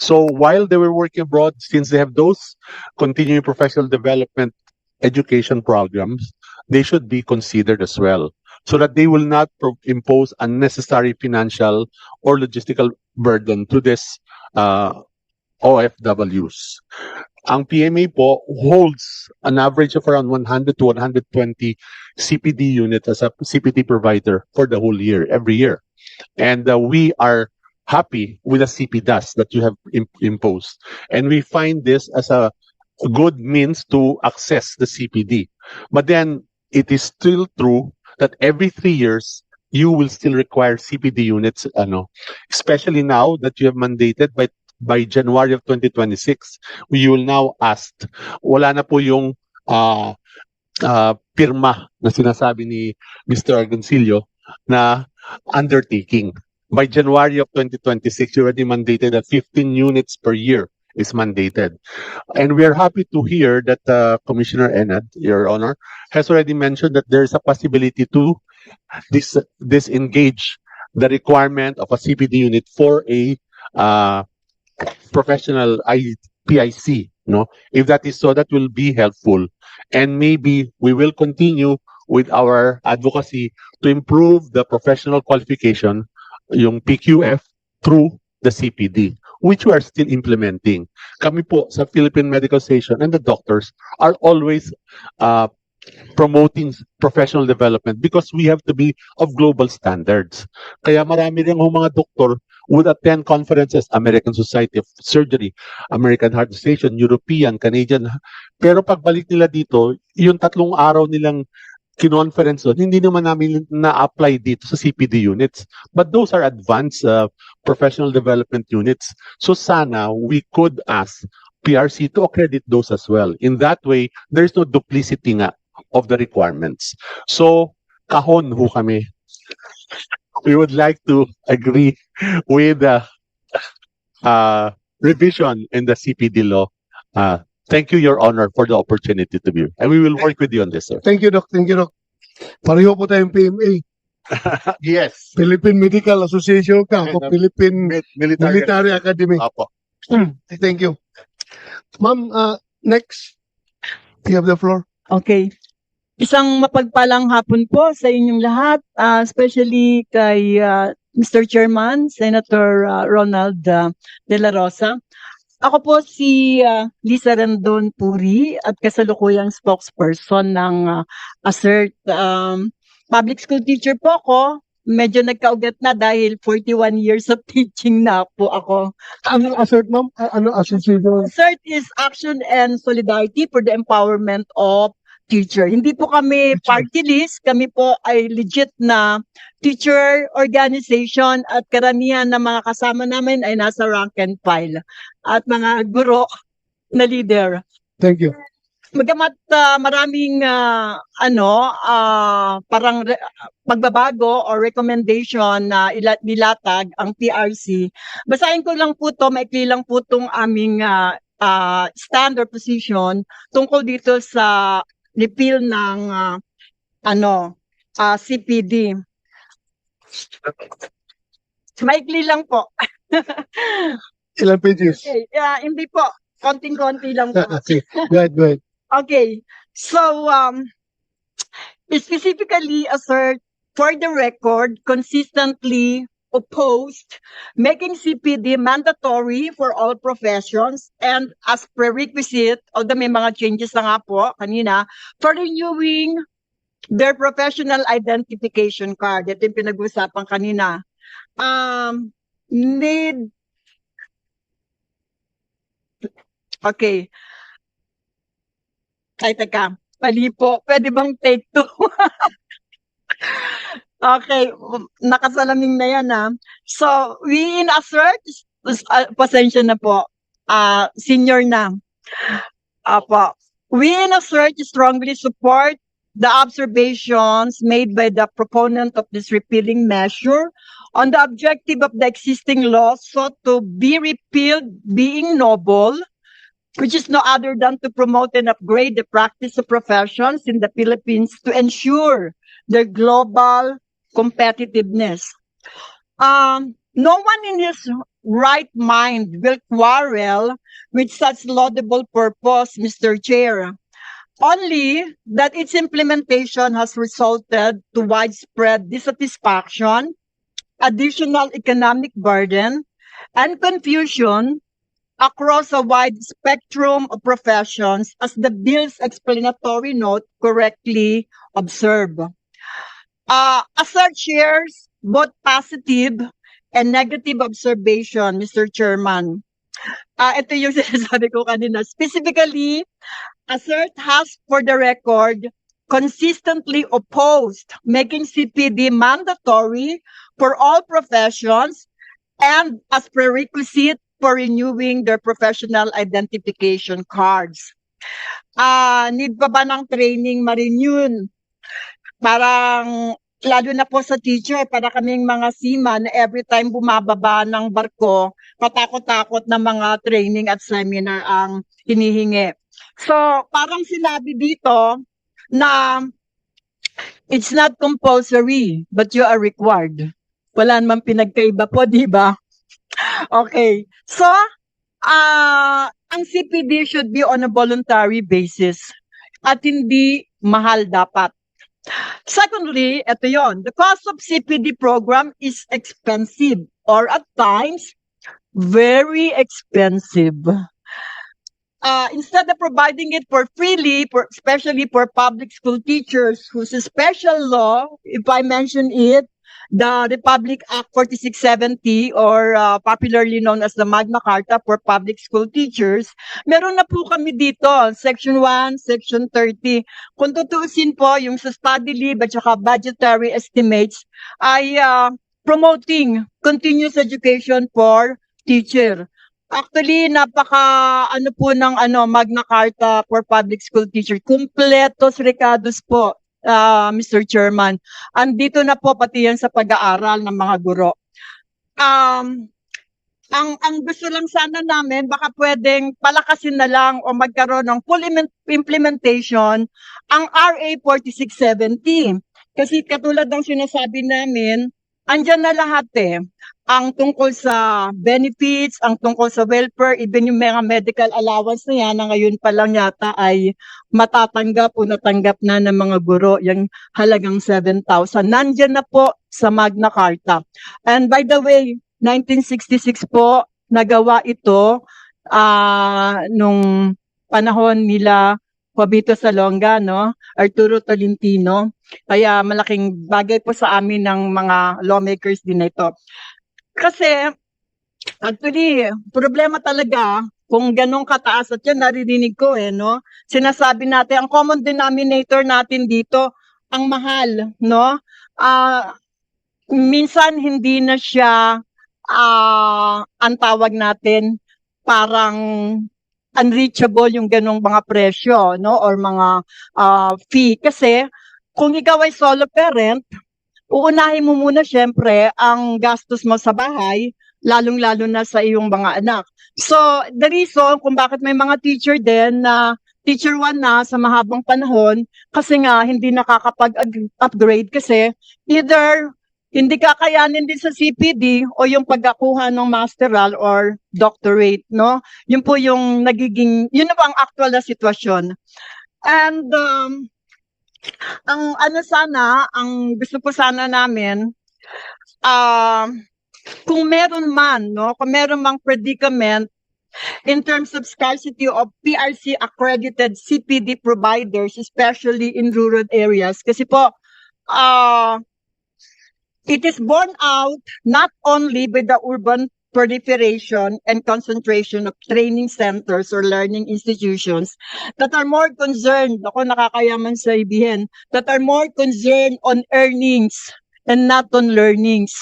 So while they were working abroad, since they have those continuing professional development education programs, they should be considered as well so that they will not impose unnecessary financial or logistical burden to this uh, OFWs. Ang PMA po holds an average of around 100 to 120 CPD units as a CPD provider for the whole year, every year. And uh, we are happy with the CPDAS that you have im- imposed. And we find this as a good means to access the CPD. But then it is still true that every three years, you will still require CPD units, ano, especially now that you have mandated by by January of 2026, we will now ask, wala na po yung ah ah, pirma na sinasabi ni Mr. Argoncillo na undertaking. By January of 2026, you already mandated that 15 units per year is mandated. And we are happy to hear that uh, Commissioner Enad, Your Honor, has already mentioned that there is a possibility to dis disengage the requirement of a CPD unit for a uh, professional I PIC. No, if that is so, that will be helpful, and maybe we will continue with our advocacy to improve the professional qualification, yung PQF, through the CPD, which we are still implementing. Kami po sa Philippine Medical Station and the doctors are always uh, promoting professional development because we have to be of global standards. Kaya marami rin mga doktor would attend conferences, American Society of Surgery, American Heart Association, European, Canadian. Pero pagbalik nila dito, yung tatlong araw nilang kinonference doon, hindi naman namin na-apply dito sa CPD units. But those are advanced uh, professional development units. So sana we could ask PRC to accredit those as well. In that way, there's no duplicity nga of the requirements. So, kahon ho kami. We would like to agree with the uh, revision in the CPD law. Uh, thank you, Your Honor, for the opportunity to be. And we will work with you on this, sir. Thank you, Doc. Thank you, Doc. Pareho po tayong PMA. yes. Philippine Medical Association ka. Ako, Philippine Military. Military Academy. Apo. Thank you. Ma'am, uh, next. You have the floor. Okay. Isang mapagpalang hapon po sa inyong lahat, ah, especially kay ah, Mr. Chairman, Senator ah, Ronald ah, De La Rosa. Ako po si ah, Lisa Rendon Puri at kasalukuyang spokesperson ng ah, ASERT. Um, public school teacher po ako. Medyo nagkaugat na dahil 41 years of teaching na po ako. Ano assert, ma'am? A- Ano association? CERT is Action and Solidarity for the Empowerment of Teacher. Hindi po kami Teacher. party list, kami po ay legit na teacher organization at karamihan ng mga kasama namin ay nasa rank and file at mga guro na leader. Thank you. Magamat ah, maraming ah, ano ah, parang re- pagbabago or recommendation na ila- nilatag ang PRC. Basahin ko lang po to, maikli lang po tong aming ah, ah, stand or position tungkol dito sa repeal ng ah, ano ah, CPD. Maikli lang po. Ilan pages? Okay, ah, hindi po. Konting-konti lang po. Okay. Go ahead, go ahead. Okay. So, um, specifically assert for the record, consistently opposed making CPD mandatory for all professions and as prerequisite, although may mga changes na nga po kanina, for renewing their professional identification card. Ito yung pinag-usapan kanina. Um, need Okay. Ay, teka. Mali po. Pwede bang take two? okay. Nakasalaming na yan, ha. So, we in assert, uh, pasensya na po. Ah, senior na. Apo. We in assert strongly support the observations made by the proponent of this repealing measure on the objective of the existing law sought to be repealed being noble, which is no other than to promote and upgrade the practice of professions in the Philippines to ensure their global competitiveness. Um, no one in his right mind will quarrel with such laudable purpose, Mr. Chair. Only that its implementation has resulted to widespread dissatisfaction, additional economic burden, and confusion across a wide spectrum of professions as the bill's explanatory note correctly observed. Uh, assert shares both positive and negative observation, Mr. Chairman. Ah, ito yung sinasabi ko kanina. Specifically, assert has, for the record, consistently opposed making CPD mandatory for all professions and as prerequisite for renewing their professional identification cards. Ah, need pa ba ng training ma-renew? Parang lalo na po sa teacher, para kaming mga seaman na every time bumababa ng barko, katakot-takot na mga training at seminar ang hinihingi. So, parang sinabi dito na it's not compulsory, but you are required. Wala namang pinagkaiba po, di ba? Okay. So, ah ang CPD should be on a voluntary basis at hindi mahal dapat. Secondly, ito yon. The cost of CPD program is expensive or at times very expensive. Uh, instead of providing it for freely, for, especially for public school teachers whose special law, if I mention it, the Republic Act 4670 or uh, popularly known as the Magna Carta for Public School Teachers, meron na po kami dito, Section 1, Section 30. Kung tutuusin po, yung sa study leave at saka budgetary estimates ay uh, promoting continuous education for teacher. Actually, napaka ano po ng ano Magna Carta for Public School Teacher. Kumpletos recados po, ah, Mr. Chairman. Andito na po pati yan sa pag-aaral ng mga guro. Um, ang ang gusto lang sana namin baka pwedeng palakasin na lang o magkaroon ng full im- implementation ang RA 4670. Kasi katulad ng sinasabi namin, andyan na lahat eh ang tungkol sa benefits, ang tungkol sa welfare, even yung mga medical allowance na yan na ngayon pa lang yata ay matatanggap o natanggap na ng mga guro, yung halagang 7,000. Nandyan na po sa Magna Carta. And by the way, 1966 po, nagawa ito ah nung panahon nila Fabito Salonga, no? Arturo Tolentino. Kaya malaking bagay po sa amin ng mga lawmakers din na ito. Kasi, actually, problema talaga kung ganong kataas at yan naririnig ko eh, no? Sinasabi natin, ang common denominator natin dito, ang mahal, no? Ah, minsan hindi na siya ah ang tawag natin parang unreachable yung ganong mga presyo, no? Or mga ah, fee. Kasi, kung ikaw ay solo parent, uunahin mo muna syempre ang gastos mo sa bahay, lalong-lalo na sa iyong mga anak. So, the reason kung bakit may mga teacher din na teacher 1 na sa mahabang panahon, kasi nga hindi nakakapag-upgrade kasi either hindi kakayanin din sa CPD o yung pagkakuha ng masteral or doctorate, no? Yun po yung nagiging, yun na po ang actual na sitwasyon. And um, ang ano sana, ang gusto po sana namin, ah kung meron man, no, kung meron mang predicament in terms of scarcity of PRC accredited CPD providers, especially in rural areas, kasi po, ah it is borne out not only by the urban proliferation and concentration of training centers or learning institutions that are more concerned, ako nakakayaman sa ibihin, that are more concerned on earnings and not on learnings.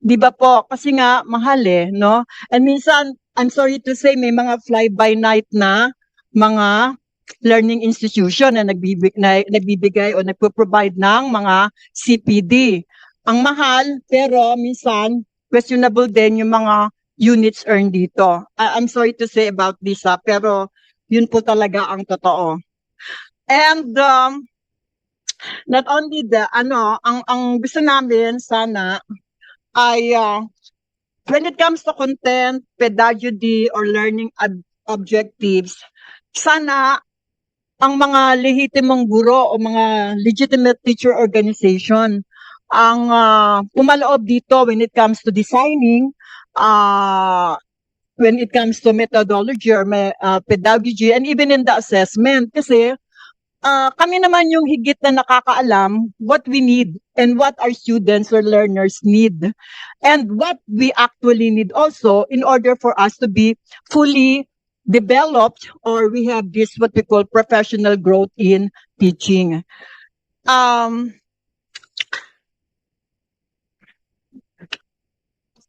Di ba po? Kasi nga, mahal eh, no? And minsan, I'm sorry to say, may mga fly-by-night na mga learning institution na nagbibig, na, nagbibigay o nagpo-provide ng mga CPD. Ang mahal, pero minsan, questionable din yung mga units earned dito. I- I'm sorry to say about this, ah, pero yun po talaga ang totoo. And um, not only the ano, ang ang gusto namin sana ay ah, when it comes to content, pedagogy, or learning ob- objectives, sana ang mga lehitimong guro o mga legitimate teacher organization ang pumaloob dito when it comes to designing, uh, when it comes to methodology or ah, pedagogy, and even in the assessment. Kasi ah, kami naman yung higit na nakakaalam what we need and what our students or learners need and what we actually need also in order for us to be fully developed or we have this what we call professional growth in teaching. Um,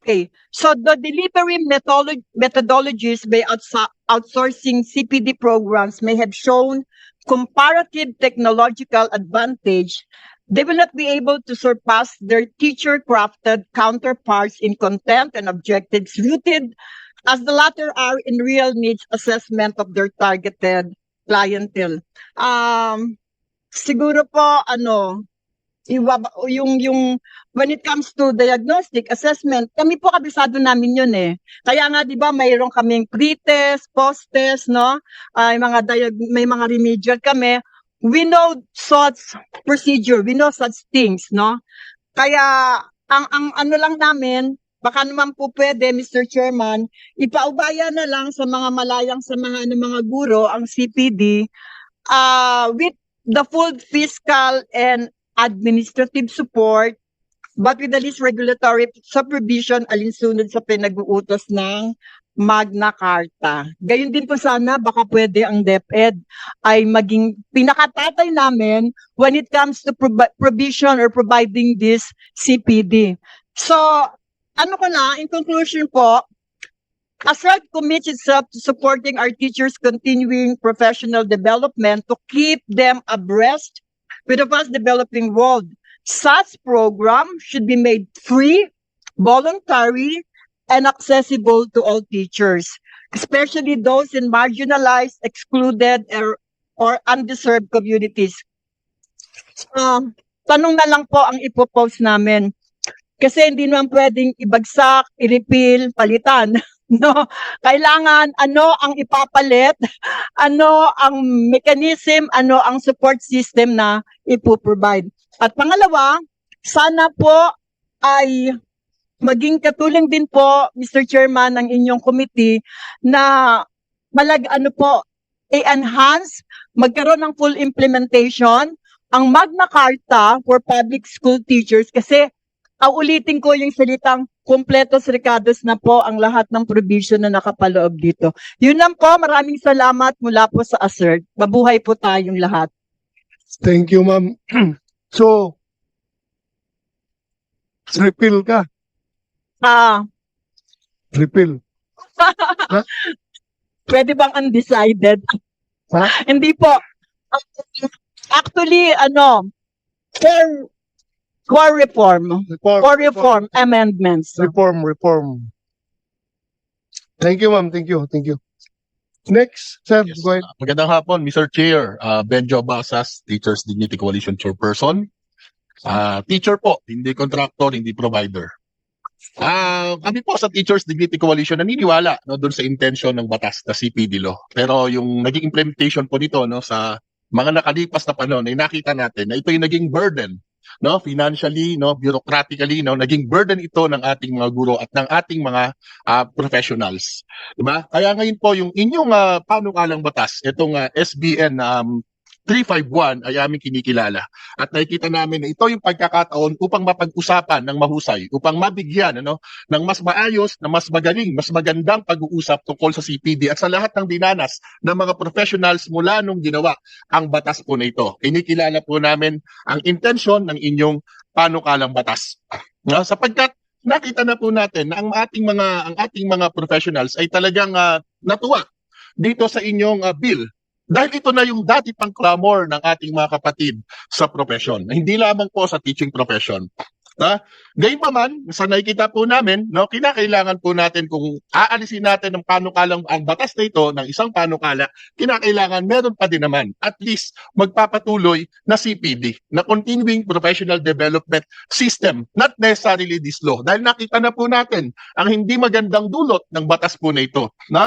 okay, so the delivery methodolo- methodologies by outso- outsourcing CPD programs may have shown comparative technological advantage, they will not be able to surpass their teacher-crafted counterparts in content and objectives rooted as the latter are in real needs assessment of their targeted clientele. Um, siguro po, ano, yung, yung, when it comes to diagnostic assessment, kami po kabisado namin yun eh. Kaya nga, di ba, mayroon kaming pre-test, post-test, no? Ay, mga diag- may mga remedial kami. We know such procedure, we know such things, no? Kaya, ang, ang ano lang namin, baka naman po pwede, Mr. Chairman, ipaubaya na lang sa mga malayang samahan ng mga guro, ang CPD, uh, with the full fiscal and administrative support, but with the least regulatory supervision alinsunod sa pinag-uutos ng Magna Carta. Gayun din po sana, baka pwede ang DepEd ay maging pinakatatay namin when it comes to provi- provision or providing this CPD. So, ano ko na, in conclusion po, ASRAD commits itself to supporting our teachers' continuing professional development to keep them abreast with the fast developing world. Such program should be made free, voluntary, and accessible to all teachers, especially those in marginalized, excluded, or, or undeserved communities. Um, tanong na lang po ang ipopost namin. Kasi hindi naman pwedeng ibagsak, i-repeal, palitan. No, kailangan ano ang ipapalit, ano ang mechanism, ano ang support system na ipo-provide. At pangalawa, sana po ay maging katuling din po, Mr. Chairman, ng inyong committee na malag ano po, i-enhance, magkaroon ng full implementation ang Magna Carta for public school teachers kasi aulitin ko yung salitang kompletos recados na po ang lahat ng provision na nakapaloob dito. Yun lang po, maraming salamat mula po sa ASERT. Mabuhay po tayong lahat. Thank you, ma'am. so, repeal ka. Ah, Repeal. pwede bang undecided? Ha? Hindi po. Actually, ano, for core reform, Reform. core reform amendments. Reform, reform. Thank you, ma'am. Thank you. Thank you. Next, sir, Yes. go ahead. Uh, Magandang hapon, Mr. Chair. Uh, Benjo Basas, Teachers Dignity Coalition Chairperson. Uh, teacher po, hindi contractor, hindi provider. Ah, kami po sa Teachers Dignity Coalition naniniwala no doon sa intention ng batas na CPD law. Pero yung naging implementation po nito no sa mga nakalipas na panahon ay nakita natin na ito yung naging burden no financially no bureaucratically no naging burden ito ng ating mga guro at ng ating mga ah, professionals. Di ba kaya ngayon po yung inyong uh, panukalang batas itong ah, SBN um, 351 ay aming kinikilala at nakikita namin na ito yung pagkakataon upang mapag-usapan ng mahusay upang mabigyan ano ng mas maayos na mas magaling mas magandang pag-uusap tungkol sa CPD at sa lahat ng dinanas ng mga professionals mula nung ginawa ang batas po na ito kinikilala po namin ang intensyon ng inyong panukalang batas no? sapagkat nakita na po natin na ang ating mga ang ating mga professionals ay talagang ah, natuwa dito sa inyong ah, bill dahil ito na yung dati pang clamor ng ating mga kapatid sa profession. Hindi lamang po sa teaching profession. Gayun pa man, sa nakikita po namin, no, kinakailangan po natin kung aalisin natin ng panukalang ang batas na ito ng isang panukala, kinakailangan meron pa din naman at least magpapatuloy na CPD, na Continuing Professional Development System, not necessarily this law. Dahil nakita na po natin ang hindi magandang dulot ng batas po na ito. Na